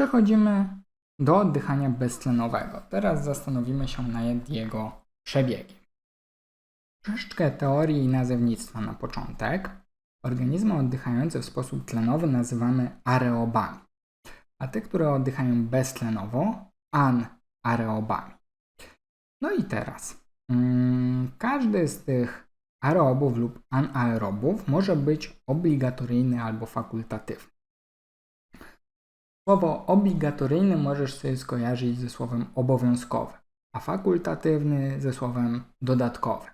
Przechodzimy do oddychania beztlenowego. Teraz zastanowimy się nad jego przebiegiem. Troszeczkę teorii i nazewnictwa na początek. Organizmy oddychające w sposób tlenowy nazywamy areobami, a te, które oddychają beztlenowo, anareobami. No i teraz, mm, każdy z tych aerobów lub anaerobów może być obligatoryjny albo fakultatywny. Słowo obligatoryjny możesz sobie skojarzyć ze słowem obowiązkowy, a fakultatywny ze słowem dodatkowy,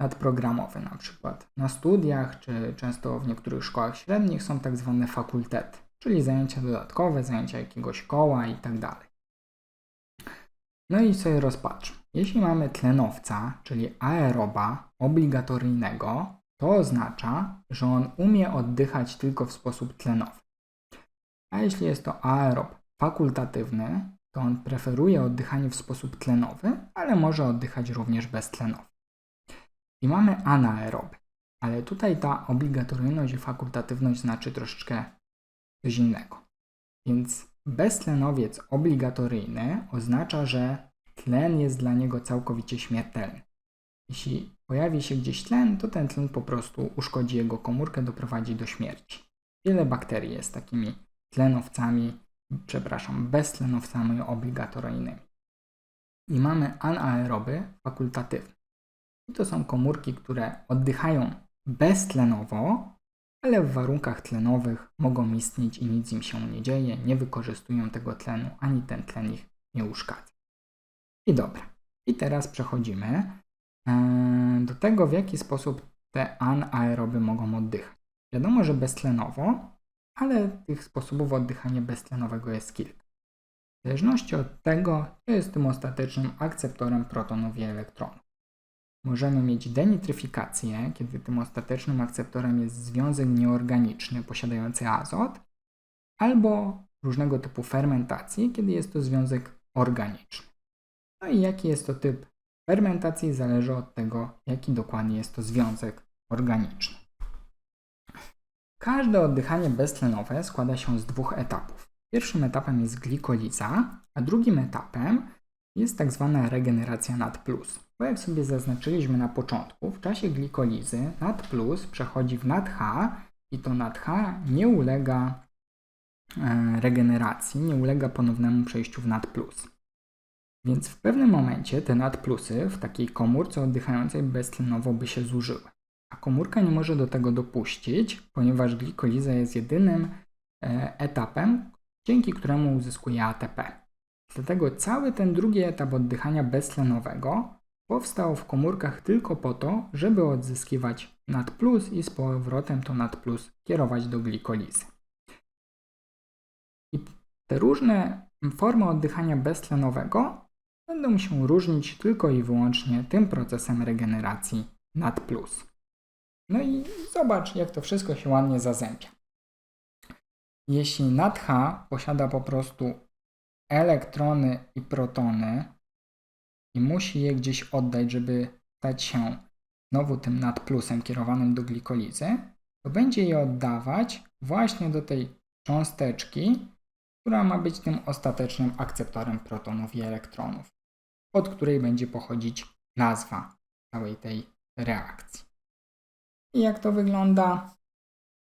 nadprogramowy na przykład. Na studiach, czy często w niektórych szkołach średnich są tak zwane fakultety, czyli zajęcia dodatkowe, zajęcia jakiegoś koła i tak. No i sobie rozpatrzmy. Jeśli mamy tlenowca, czyli aeroba obligatoryjnego, to oznacza, że on umie oddychać tylko w sposób tlenowy. A jeśli jest to aerob fakultatywny, to on preferuje oddychanie w sposób tlenowy, ale może oddychać również beztlenowo. I mamy anaeroby, ale tutaj ta obligatoryjność i fakultatywność znaczy troszeczkę coś innego. Więc beztlenowiec obligatoryjny oznacza, że tlen jest dla niego całkowicie śmiertelny. Jeśli pojawi się gdzieś tlen, to ten tlen po prostu uszkodzi jego komórkę, doprowadzi do śmierci. Wiele bakterii jest takimi tlenowcami, przepraszam, beztlenowcami obligatoryjnymi. I mamy anaeroby fakultatywne. I to są komórki, które oddychają beztlenowo, ale w warunkach tlenowych mogą istnieć i nic im się nie dzieje, nie wykorzystują tego tlenu, ani ten tlen ich nie uszkadza. I dobra. I teraz przechodzimy e, do tego, w jaki sposób te anaeroby mogą oddychać. Wiadomo, że beztlenowo, ale tych sposobów oddychania beztlenowego jest kilka. W zależności od tego, co jest tym ostatecznym akceptorem protonów i elektronów. Możemy mieć denitryfikację, kiedy tym ostatecznym akceptorem jest związek nieorganiczny posiadający azot, albo różnego typu fermentacji, kiedy jest to związek organiczny. No i jaki jest to typ fermentacji zależy od tego, jaki dokładnie jest to związek organiczny. Każde oddychanie beztlenowe składa się z dwóch etapów. Pierwszym etapem jest glikoliza, a drugim etapem jest tak zwana regeneracja NAD+. Bo jak sobie zaznaczyliśmy na początku, w czasie glikolizy NAD+, przechodzi w NADH i to NADH nie ulega e, regeneracji, nie ulega ponownemu przejściu w NAD+. Więc w pewnym momencie te NAD+, w takiej komórce oddychającej beztlenowo by się zużyły a komórka nie może do tego dopuścić, ponieważ glikoliza jest jedynym e, etapem, dzięki któremu uzyskuje ATP. Dlatego cały ten drugi etap oddychania beztlenowego powstał w komórkach tylko po to, żeby odzyskiwać NAD+, i z powrotem to NAD+, kierować do glikolizy. I te różne formy oddychania beztlenowego będą się różnić tylko i wyłącznie tym procesem regeneracji NAD+. No i zobacz, jak to wszystko się ładnie zazębia. Jeśli NADH posiada po prostu elektrony i protony i musi je gdzieś oddać, żeby stać się znowu tym NAD plusem kierowanym do glikolizy, to będzie je oddawać właśnie do tej cząsteczki, która ma być tym ostatecznym akceptorem protonów i elektronów, od której będzie pochodzić nazwa całej tej reakcji. I jak to wygląda?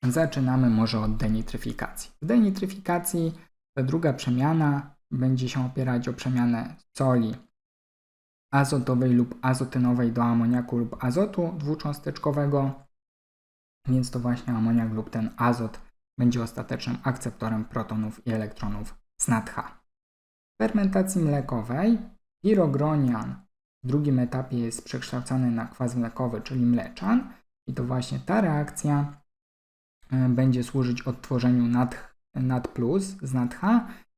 Zaczynamy może od denitryfikacji. W denitryfikacji ta druga przemiana będzie się opierać o przemianę soli azotowej lub azotynowej do amoniaku lub azotu dwucząsteczkowego, więc to właśnie amoniak lub ten azot będzie ostatecznym akceptorem protonów i elektronów z NADH. W fermentacji mlekowej pirogronian w drugim etapie jest przekształcany na kwas mlekowy, czyli mleczan, i to właśnie ta reakcja e, będzie służyć odtworzeniu NAD, NAD plus z NADH,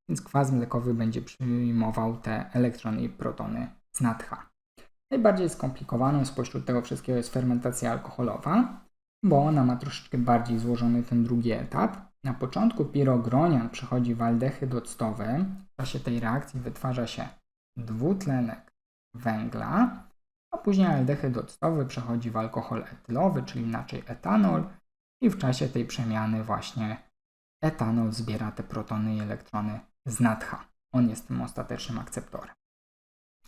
więc kwas mlekowy będzie przyjmował te elektrony i protony z NADH. Najbardziej skomplikowaną spośród tego wszystkiego jest fermentacja alkoholowa, bo ona ma troszeczkę bardziej złożony ten drugi etap. Na początku pirogronian przechodzi w aldehyd octowy. W czasie tej reakcji wytwarza się dwutlenek węgla, a później aldehyd octowy przechodzi w alkohol etylowy, czyli inaczej etanol i w czasie tej przemiany właśnie etanol zbiera te protony i elektrony z nadcha. On jest tym ostatecznym akceptorem.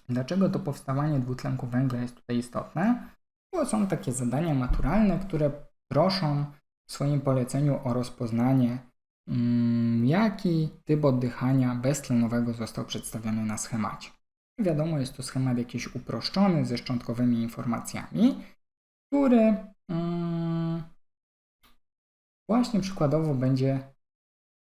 Dlaczego to powstawanie dwutlenku węgla jest tutaj istotne? Bo są takie zadania maturalne, które proszą w swoim poleceniu o rozpoznanie, mm, jaki typ oddychania beztlenowego został przedstawiony na schemacie. Wiadomo, jest to schemat jakiś uproszczony, ze szczątkowymi informacjami, który mm, właśnie przykładowo będzie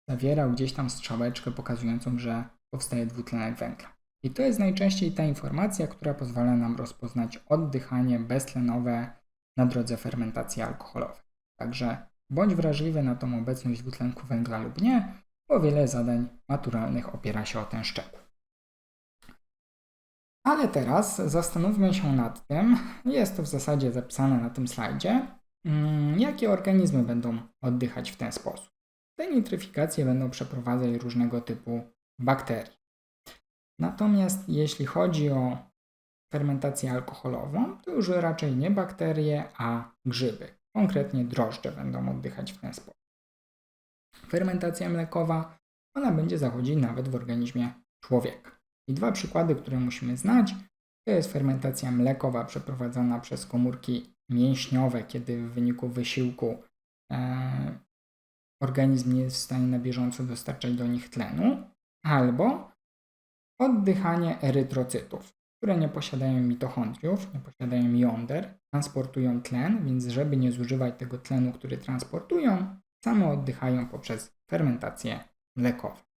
zawierał gdzieś tam strzałeczkę pokazującą, że powstaje dwutlenek węgla. I to jest najczęściej ta informacja, która pozwala nam rozpoznać oddychanie beztlenowe na drodze fermentacji alkoholowej. Także bądź wrażliwy na tą obecność dwutlenku węgla lub nie, bo wiele zadań maturalnych opiera się o ten szczegół. Ale teraz zastanówmy się nad tym, jest to w zasadzie zapisane na tym slajdzie, mm, jakie organizmy będą oddychać w ten sposób. Te nitryfikacje będą przeprowadzać różnego typu bakterie. Natomiast jeśli chodzi o fermentację alkoholową, to już raczej nie bakterie, a grzyby. Konkretnie drożdże będą oddychać w ten sposób. Fermentacja mlekowa, ona będzie zachodzić nawet w organizmie człowieka. I dwa przykłady, które musimy znać, to jest fermentacja mlekowa przeprowadzona przez komórki mięśniowe, kiedy w wyniku wysiłku e, organizm nie jest w stanie na bieżąco dostarczać do nich tlenu, albo oddychanie erytrocytów, które nie posiadają mitochondriów, nie posiadają jąder, transportują tlen, więc żeby nie zużywać tego tlenu, który transportują, same oddychają poprzez fermentację mlekową.